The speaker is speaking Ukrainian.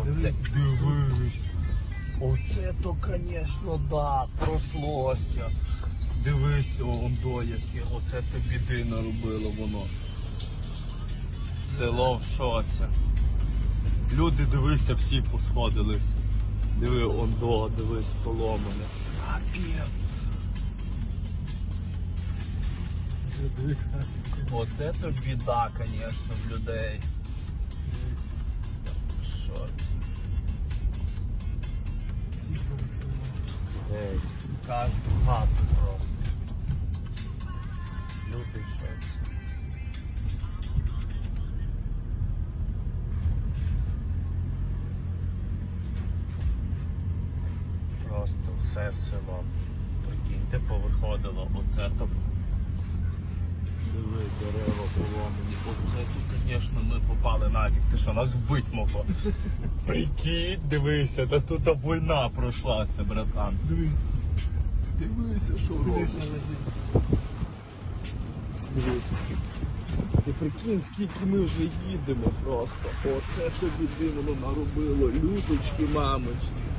Оце, Дивись. оце то, звісно, да, пройшлося. Дивись, ондо яке. Оце то біди наробило воно. Село в шоці. Люди, дивися, всі посходились. Диви, ондо, дивись, поломане. Капець. Оце то біда, звісно, в людей. Що? Ей, Кожну хату просто. Люди в шоці. просто все село. Прикиньте, повиходило. Оце то. Диви, дерева поломані. Оце тут, звісно, ми попали назік. Ти що, нас вбить могло? Прикинь, дивися, та тут війна пройшлася, братан. Дивись. Дивися, що робиш. Ти прикинь, скільки ми вже їдемо просто. Оце тобі воно наробило. Людочки, мамочки.